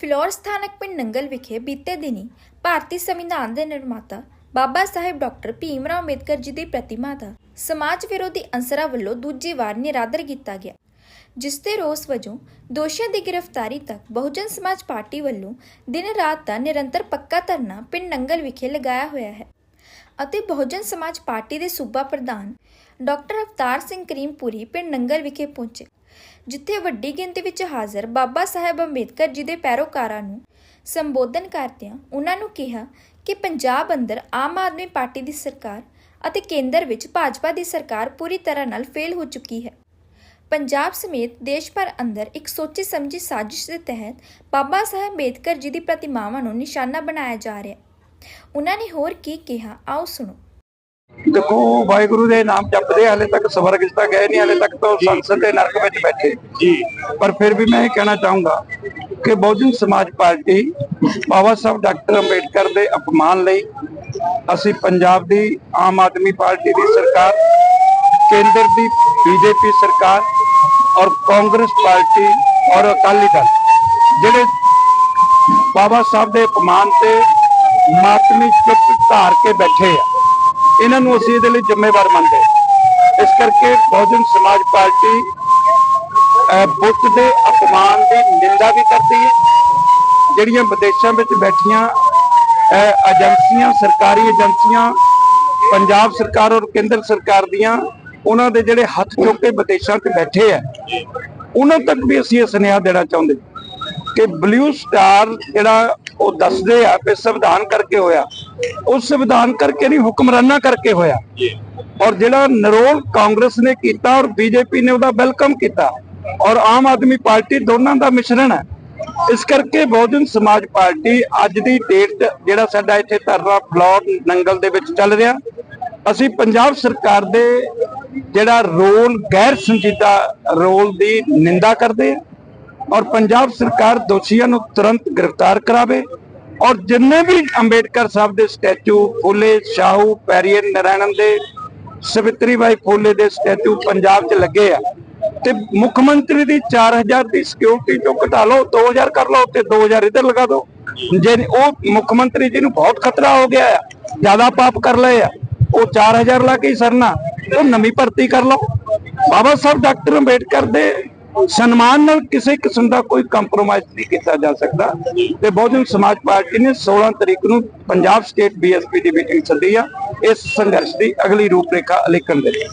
ਫਿਲੌਰ ਸਥਾਨਕ ਪਿੰਡ ਨੰਗਲ ਵਿਖੇ ਬੀਤੇ ਦਿਨੀ ਭਾਰਤੀ ਸੰਵਿਧਾਨ ਦੇ ਨਿਰਮਾਤਾ ਬਾਬਾ ਸਾਹਿਬ ਡਾਕਟਰ ਭੀਮ ਰਾਓ ਅੰਬੇਦਕਰ ਜੀ ਦੀ ਪ੍ਰਤਿਮਾ ਦਾ ਸਮਾਜ ਵਿਰੋਧੀ ਅੰਸਰਾਂ ਵੱਲੋਂ ਦੂਜੀ ਵਾਰ ਨਿਰਾਦਰ ਕੀਤਾ ਗਿਆ, ਜਿਸ ਦੇ ਰੋਸ ਵਜੋਂ ਦੋਸ਼ੀਆਂ ਦੀ ਗ੍ਰਿਫਤਾਰੀ ਤੱਕ ਬਹੁਜਨ ਸਮਾਜ ਪਾਰਟੀ ਵੱਲੋਂ ਦਿਨ ਰਾਤ ਦਾ ਨਿਰੰਤਰ ਪੱਕਾ ਧਰਨਾ ਪਿੰਡ ਨੰਗਲ ਵਿਖੇ ਲਗਾਇਆ ਹੋਇਆ ਹੈ ਅਤੇ ਬਹੁਜਨ ਸਮਾਜ ਪਾਰਟੀ ਦੇ ਸੂਬਾ ਪ੍ਰਧਾਨ ਡਾਕਟਰ ਅਵਤਾਰ ਸਿੰਘ ਕਰੀਮਪੁਰੀ ਪਿੰਡ ਨੰਗਲ ਵਿਖੇ ਪਹੁੰਚੇ। ਜਿੱਥੇ ਵੱਡੀ ਗਿਣਤੀ ਵਿੱਚ ਹਾਜ਼ਰ ਬਾਬਾ ਸਾਹਿਬ ਅੰਬੇਦਕਰ ਜੀ ਦੇ ਪੈਰੋਕਾਰਾਂ ਨੂੰ ਸੰਬੋਧਨ ਕਰਦਿਆਂ ਉਹਨਾਂ ਨੂੰ ਕਿਹਾ ਕਿ ਪੰਜਾਬ ਅੰਦਰ ਆਮ ਆਦਮੀ ਪਾਰਟੀ ਦੀ ਸਰਕਾਰ ਅਤੇ ਕੇਂਦਰ ਵਿੱਚ ਭਾਜਪਾ ਦੀ ਸਰਕਾਰ ਪੂਰੀ ਤਰ੍ਹਾਂ ਨਾਲ ਫੇਲ ਹੋ ਚੁੱਕੀ ਹੈ। ਪੰਜਾਬ ਸਮੇਤ ਦੇਸ਼ ਭਰ ਅੰਦਰ ਇੱਕ ਸੋਚੀ ਸਮਝੀ ਸਾਜ਼ਿਸ਼ ਦੇ ਤਹਿਤ ਬਾਬਾ ਸਾਹਿਬ ਅੰਬੇਦਕਰ ਜੀ ਦੀ ਪ੍ਰਤਿਮਾਵਾਂ ਨੂੰ ਨਿਸ਼ਾਨਾ ਬਣਾਇਆ ਜਾ ਰਿਹਾ ਹੈ। ਉਹਨਾਂ ਨੇ ਹੋਰ ਕੀ ਕਿਹਾ? ਆਓ ਸੁਣੋ। ਦੇਖੋ ਵਾਹਿਗੁਰੂ ਦੇ ਨਾਮ ਜਪਦੇ ਹਾਲੇ ਤੱਕ ਸਵਰਗ ਤਾਂ ਗਏ ਨਹੀਂ ਹਾਲੇ ਤੱਕ ਤਾਂ ਸੰਸਦ ਦੇ ਨਰਕ ਵਿੱਚ ਬੈਠੇ। ਜੀ। ਪਰ ਫਿਰ ਵੀ ਮੈਂ ਇਹ ਕਹਿਣਾ ਚਾਹੂੰਗਾ ਕਿ ਬਹੁਜਨ ਸਮਾਜ ਪਾਰਟੀ ਬਾਬਾ ਸਾਹਿਬ ਡਾਕਟਰ ਅੰਬੇਡਕਰ ਦੇ ਅਪਮਾਨ ਲਈ ਅਸੀਂ ਪੰਜਾਬ ਦੀ ਆਮ ਆਦਮੀ ਪਾਰਟੀ ਦੀ ਸਰਕਾਰ ਕੇਂਦਰ ਦੀ ਬੀਜੇਪੀ ਸਰਕਾਰ ਔਰ ਕਾਂਗਰਸ ਪਾਰਟੀ ਔਰ ਅਕਾਲੀ ਦਲ ਜਿਹੜੇ ਬਾਬਾ ਸਾਹਿਬ ਦੇ ਅਪਮਾਨ ਤੇ ਮਾਤਮੀ ਚੁੱਪ ਧਾਰ ਕੇ ਬੈਠੇ ਆ। ਇਹਨਾਂ ਨੂੰ ਅਸੀਂ ਇਹਦੇ ਲਈ ਜ਼ਿੰਮੇਵਾਰ ਮੰਨਦੇ ਇਸ ਕਰਕੇ ਬਹੁਜਨ ਸਮਾਜ ਪਾਰਟੀ ਬੁੱਤ ਦੇ ਅਪਮਾਨ ਦੀ ਨਿੰਦਾ ਵੀ ਕਰਦੀ ਹੈ। ਜਿਹੜੀਆਂ ਵਿਦੇਸ਼ਾਂ ਵਿੱਚ ਬੈਠੀਆਂ ਏਜੰਸੀਆਂ, ਸਰਕਾਰੀ ਏਜੰਸੀਆਂ, ਪੰਜਾਬ ਸਰਕਾਰ ਔਰ ਕੇਂਦਰ ਸਰਕਾਰ ਦੀਆਂ, ਉਹਨਾਂ ਦੇ ਜਿਹੜੇ ਹੱਥ ਚੁੱਕ ਕੇ ਵਿਦੇਸ਼ਾਂ 'ਚ ਬੈਠੇ ਆ ਉਹਨਾਂ ਤੱਕ ਵੀ ਅਸੀਂ ਇਹ ਸੁਨੇਹਾ ਦੇਣਾ ਚਾਹੁੰਦੇ ਕਿ ਬਲੂ ਸਟਾਰ ਜਿਹੜਾ ਉਹ ਦੱਸਦੇ ਆ ਕਿ ਸੰਵਿਧਾਨ ਕਰਕੇ ਹੋਇਆ। ਉਹ ਸੰਵਿਧਾਨ ਕਰਕੇ ਨਹੀਂ ਹੁਕਮਰਾਨਾਂ ਕਰਕੇ ਹੋਇਆ। ਔਰ ਜਿਹੜਾ ਨਰੋਲ ਕਾਂਗਰਸ ਨੇ ਕੀਤਾ ਔਰ ਬੀਜੇਪੀ ਨੇ ਉਹਦਾ ਵੈਲਕਮ ਕੀਤਾ। ਔਰ ਆਮ ਆਦਮੀ ਪਾਰਟੀ ਦੋਨਾਂ ਦਾ ਮਿਸ਼ਰਣ ਹੈ। ਇਸ ਕਰਕੇ ਬਹੁਜਨ ਸਮਾਜ ਪਾਰਟੀ ਅੱਜ ਦੀ ਡੇਟ 'ਚ ਜਿਹੜਾ ਸਾਡਾ ਇੱਥੇ ਧਰਨਾ ਫਲੋਰ ਨੰਗਲ ਦੇ ਵਿੱਚ ਚੱਲ ਰਿਹਾ। ਅਸੀਂ ਪੰਜਾਬ ਸਰਕਾਰ ਦੇ ਜਿਹੜਾ ਰੋਲ ਗੈਰ ਸੰਜੀਦਾ ਰੋਲ ਦੀ ਨਿੰਦਾ ਕਰਦੇ ਹਾਂ। ਔਰ ਪੰਜਾਬ ਸਰਕਾਰ ਦੋਸ਼ੀਆਂ ਨੂੰ ਤੁਰੰਤ ਗ੍ਰਿਫਤਾਰ ਕਰਾਵੇ ਔਰ ਜਿੰਨੇ ਵੀ ਅੰਬੇਡਕਰ ਸਾਹਿਬ ਦੇ ਸਟੈਚੂ, ਫੁੱਲੇ, ਸ਼ਾਹੂ ਪੈਰੀਅਨ ਨਾਰਾਇਣਨ ਦੇ, ਸਵਿਤਰੀ ਬਾਈ ਫੁੱਲੇ ਦੇ ਸਟੈਚੂ ਪੰਜਾਬ 'ਚ ਲੱਗੇ ਆ ਤੇ ਮੁੱਖ ਮੰਤਰੀ ਦੀ 4000 ਦੀ ਸਿਕਿਉਰਿਟੀ ਚੋਂ ਘਟਾ ਲਓ 2000 ਕਰ ਲਓ ਤੇ 2000 ਇੱਧਰ ਲਗਾ ਦਿਓ। ਜੇ ਉਹ ਮੁੱਖ ਮੰਤਰੀ ਜੀ ਨੂੰ ਬਹੁਤ ਖਤਰਾ ਹੋ ਗਿਆ ਆ, ਜ਼ਿਆਦਾ ਪਾਪ ਕਰ ਲਏ ਆ, ਉਹ 4000 ਲਾ ਕੇ ਸਰਨਾ, ਉਹ ਨਵੀਂ ਭਰਤੀ ਕਰ ਲਓ। ਬਾਬਾ ਸਾਹਿਬ, ਡਾਕਟਰ ਅੰਬੇਡਕਰ ਦੇ ਸਨਮਾਨ ਨਾਲ ਕਿਸੇ ਕਿਸਮ ਦਾ ਕੋਈ ਕੰਪਰੋਮਾਈਜ਼ ਨਹੀਂ ਕੀਤਾ ਜਾ ਸਕਦਾ ਤੇ ਬਹੁਜਨ ਸਮਾਜ ਪਾਰਟੀ ਨੇ 16 ਤਰੀਕ ਨੂੰ ਪੰਜਾਬ ਸਟੇਟ ਬੀਐਸਪੀ ਦੀ ਮੀਟਿੰਗ ਸੱਦੀ ਆ, ਇਸ ਸੰਘਰਸ਼ ਦੀ ਅਗਲੀ ਰੂਪਰੇਖਾ ਅਲਿਖਣ ਦੇ ਲਈ।